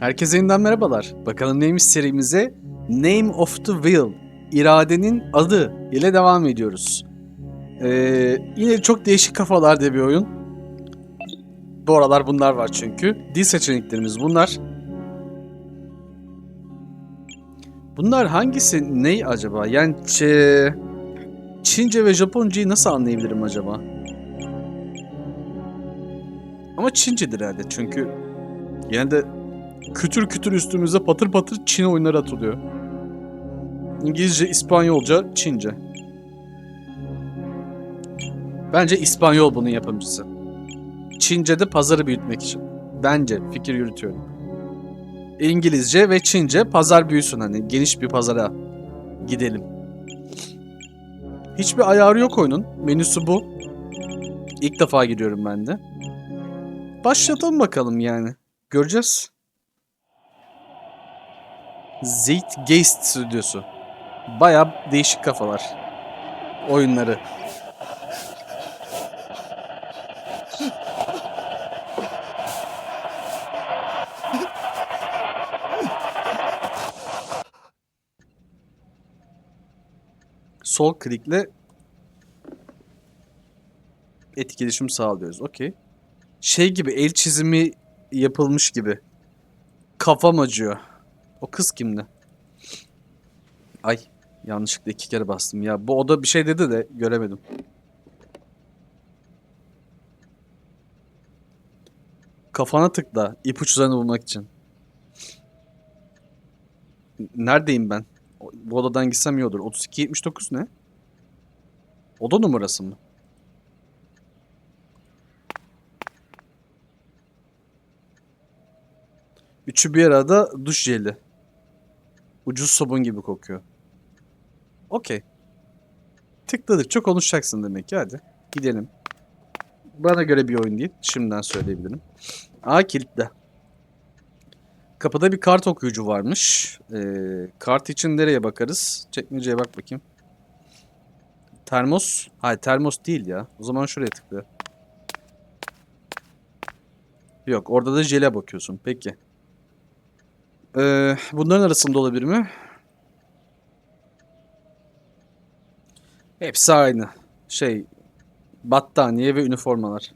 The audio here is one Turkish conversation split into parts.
Herkese yeniden merhabalar. Bakalım neymiş serimize? Name of the Will, iradenin adı ile devam ediyoruz. Ee, yine çok değişik kafalar diye bir oyun. Bu aralar bunlar var çünkü. Dil seçeneklerimiz bunlar. Bunlar hangisi ne acaba? Yani Ç- Çince ve Japoncayı nasıl anlayabilirim acaba? Ama Çincedir herhalde çünkü genelde kütür kütür üstümüze patır patır Çin oyunları atılıyor. İngilizce, İspanyolca, Çince. Bence İspanyol bunun yapımcısı. Çince'de pazarı büyütmek için. Bence fikir yürütüyorum. İngilizce ve Çince pazar büyüsün hani geniş bir pazara gidelim. Hiçbir ayarı yok oyunun. Menüsü bu. İlk defa giriyorum ben de. Başlatalım bakalım yani. Göreceğiz. Zeitgeist stüdyosu. Baya değişik kafalar. Oyunları. Sol klikle etkileşim sağlıyoruz. Okey. Şey gibi el çizimi yapılmış gibi. Kafam acıyor. O kız kimdi? Ay yanlışlıkla iki kere bastım ya. Bu oda bir şey dedi de göremedim. Kafana tıkla ipuçlarını bulmak için. Neredeyim ben? Bu odadan gitsem iyi olur. 3279 ne? Oda numarası mı? Üçü bir arada duş jeli. Ucuz sabun gibi kokuyor. Okey. Tıkladıkça konuşacaksın demek ki hadi. Gidelim. Bana göre bir oyun değil. Şimdiden söyleyebilirim. Aa kilitli. Kapıda bir kart okuyucu varmış. Ee, kart için nereye bakarız? Çekmeceye bak bakayım. Termos. Hayır termos değil ya. O zaman şuraya tıkla. Yok orada da jele bakıyorsun. Peki. Ee, bunların arasında olabilir mi? Hepsi aynı. Şey, battaniye ve üniformalar.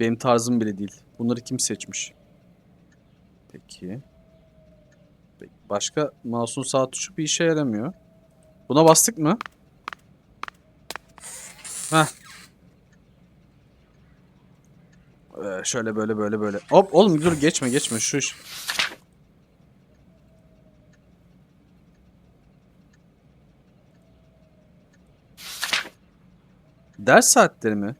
Benim tarzım bile değil. Bunları kim seçmiş? Peki. Peki. Başka mouse'un sağ tuşu bir işe yaramıyor. Buna bastık mı? Heh. Ee, şöyle böyle böyle böyle. Hop oğlum dur geçme geçme şu iş. Ders saatleri mi?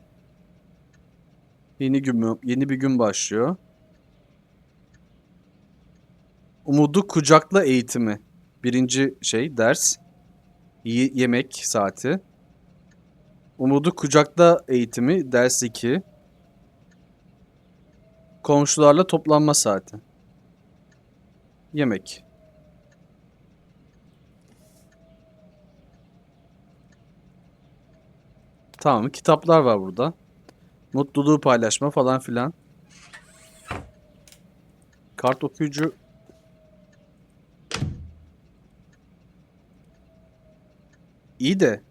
Yeni gün? Yeni bir gün başlıyor. Umudu kucakla eğitimi. Birinci şey ders. Ye- yemek saati. Umudu kucakla eğitimi ders 2. Komşularla toplanma saati. Yemek. Tamam, kitaplar var burada. Mutluluğu paylaşma falan filan. Kart okuyucu. İyi de.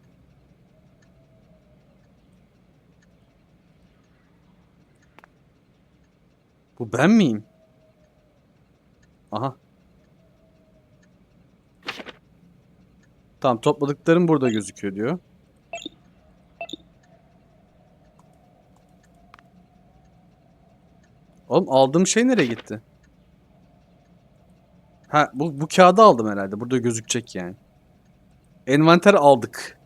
Bu ben miyim? Aha. Tamam topladıklarım burada gözüküyor diyor. Oğlum aldığım şey nereye gitti? Ha bu, bu kağıdı aldım herhalde. Burada gözükecek yani. Envanter aldık.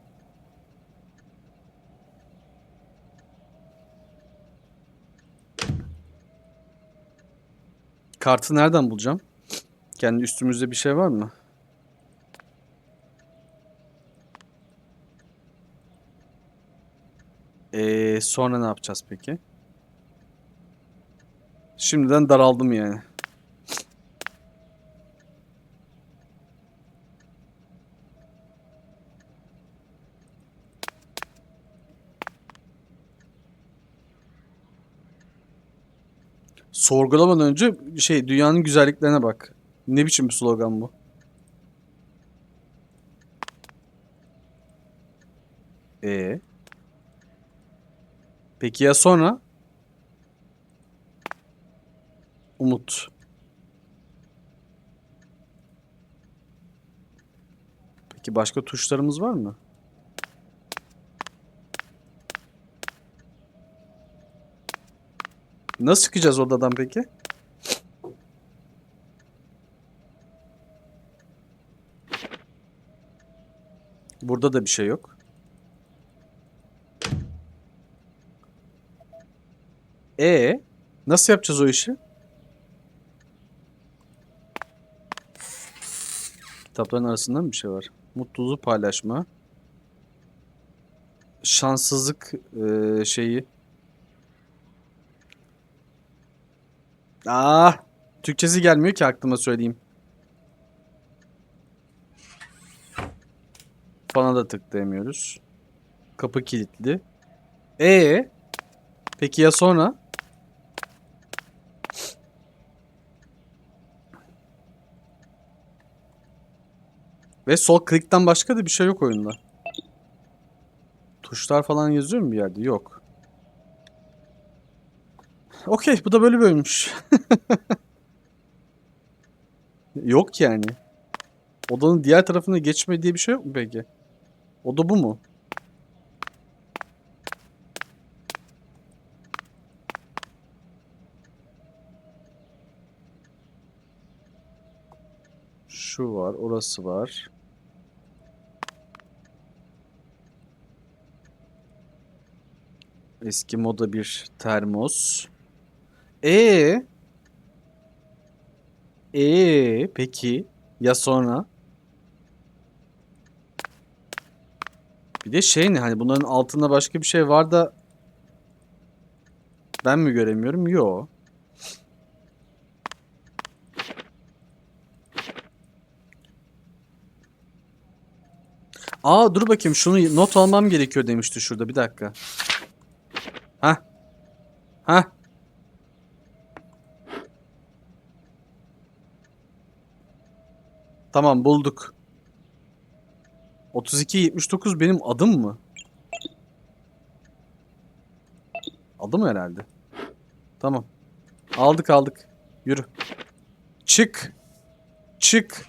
Kartı nereden bulacağım? Kendi üstümüzde bir şey var mı? Ee, sonra ne yapacağız peki? Şimdiden daraldım yani. Sorgulamadan önce şey dünyanın güzelliklerine bak. Ne biçim bir slogan bu? E. Peki ya sonra? Umut. Peki başka tuşlarımız var mı? Nasıl çıkacağız odadan peki? Burada da bir şey yok. E nasıl yapacağız o işi? Kitapların arasında mı bir şey var? Mutluluğu paylaşma. Şanssızlık eee, şeyi. Aa, Türkçesi gelmiyor ki aklıma söyleyeyim. Bana da tıklayamıyoruz. Kapı kilitli. E Peki ya sonra? Ve sol klikten başka da bir şey yok oyunda. Tuşlar falan yazıyor mu bir yerde? Yok. Okey, bu da böyle bölmüş. Yok yani. Odanın diğer tarafına geçme diye bir şey yok mu peki? Oda bu mu? Şu var, orası var. Eski moda bir termos. E e peki ya sonra? Bir de şey ne hani bunların altında başka bir şey var da ben mi göremiyorum? Yo. Aa dur bakayım şunu not almam gerekiyor demişti şurada bir dakika. Ha? Ha? Tamam bulduk. 3279 benim adım mı? Adım herhalde. Tamam. Aldık aldık. Yürü. Çık. Çık.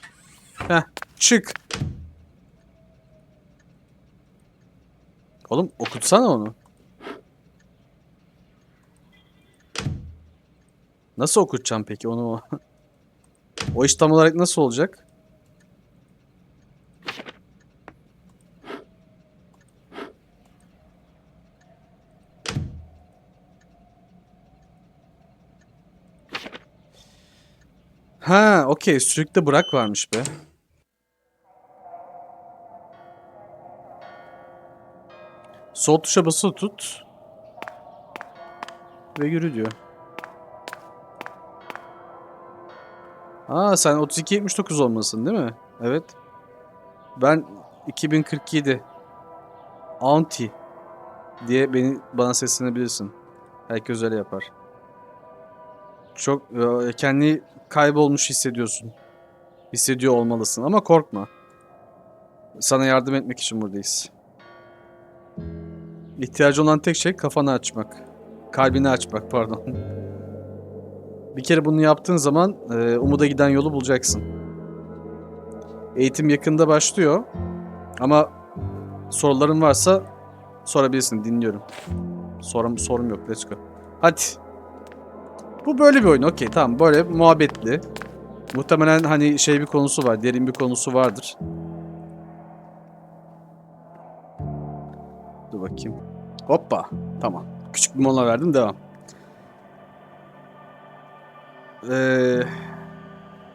Heh, çık. Oğlum okutsana onu. Nasıl okutacağım peki onu? o iş tam olarak nasıl olacak? Ha, okey. Sürükle bırak varmış be. Sol tuşa basılı tut. Ve yürü diyor. Aa sen 3279 olmasın değil mi? Evet. Ben 2047 Auntie diye beni bana seslenebilirsin. Herkes öyle yapar. Çok e, kendi kaybolmuş hissediyorsun. Hissediyor olmalısın ama korkma. Sana yardım etmek için buradayız. İhtiyacı olan tek şey kafanı açmak. Kalbini açmak pardon. Bir kere bunu yaptığın zaman e, umuda giden yolu bulacaksın. Eğitim yakında başlıyor. Ama soruların varsa sorabilirsin. Dinliyorum. Sorum, sorum yok. Let's go. Hadi. Bu böyle bir oyun. Okey tamam. Böyle muhabbetli. Muhtemelen hani şey bir konusu var. Derin bir konusu vardır. Dur bakayım. Hoppa. Tamam. Küçük bir mola verdim. Devam. Ee,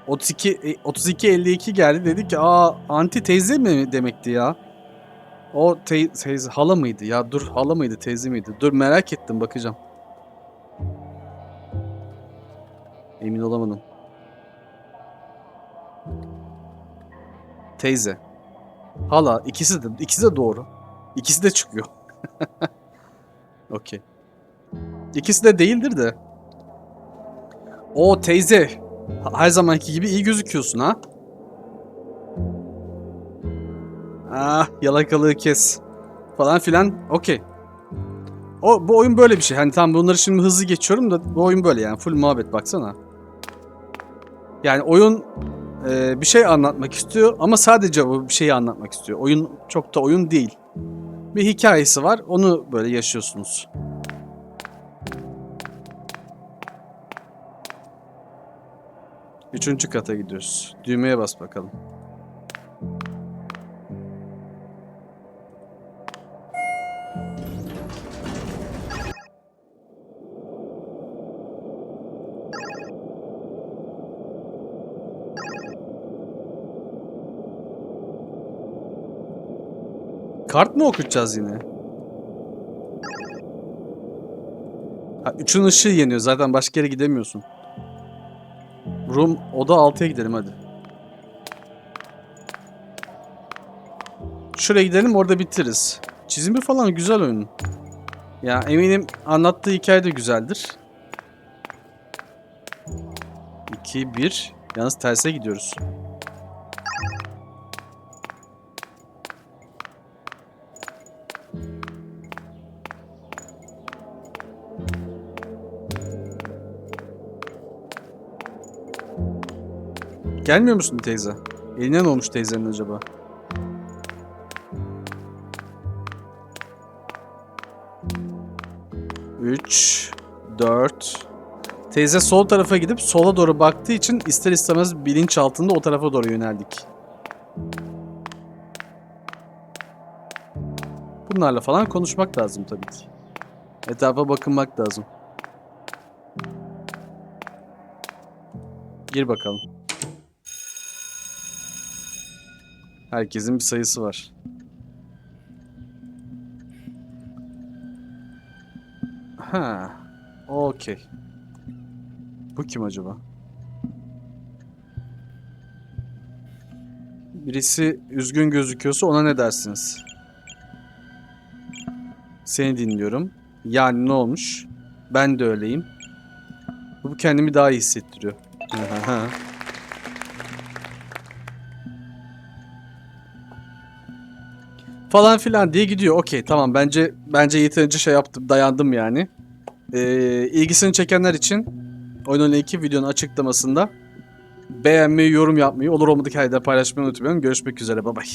32 32 52 geldi dedi ki aa anti teyze mi demekti ya? O te teyze hala mıydı ya? Dur hala mıydı teyze miydi? Dur merak ettim bakacağım. Emin olamadım. Teyze. Hala ikisi de ikisi de doğru. İkisi de çıkıyor. Okey. İkisi de değildir de. O teyze. Her zamanki gibi iyi gözüküyorsun ha. Ah yalakalığı kes. Falan filan. Okey. O bu oyun böyle bir şey. Hani tam bunları şimdi hızlı geçiyorum da bu oyun böyle yani full muhabbet baksana. Yani oyun e, bir şey anlatmak istiyor ama sadece bu bir şeyi anlatmak istiyor. Oyun çok da oyun değil. Bir hikayesi var. Onu böyle yaşıyorsunuz. Üçüncü kata gidiyoruz. Düğmeye bas bakalım. Kart mı okutacağız yine? Ha, üçün ışığı yeniyor. Zaten başka yere gidemiyorsun. Room oda 6'ya gidelim hadi. Şuraya gidelim orada bitiririz. Çizimi falan güzel oyunun. Ya eminim anlattığı hikaye de güzeldir. 2 1 Yalnız terse gidiyoruz. Gelmiyor musun teyze? Eline ne olmuş teyzenin acaba? Üç, dört. Teyze sol tarafa gidip sola doğru baktığı için ister istemez bilinç altında o tarafa doğru yöneldik. Bunlarla falan konuşmak lazım tabii ki. Etrafa bakınmak lazım. Gir bakalım. Herkesin bir sayısı var. Ha, okey. Bu kim acaba? Birisi üzgün gözüküyorsa ona ne dersiniz? Seni dinliyorum. Yani ne olmuş? Ben de öyleyim. Bu kendimi daha iyi hissettiriyor. falan filan diye gidiyor. Okey tamam bence bence yeterince şey yaptım dayandım yani. Ee, ilgisini çekenler için oyunun linki videonun açıklamasında beğenmeyi, yorum yapmayı, olur olmadık halde paylaşmayı unutmayın. Görüşmek üzere. Bay bay.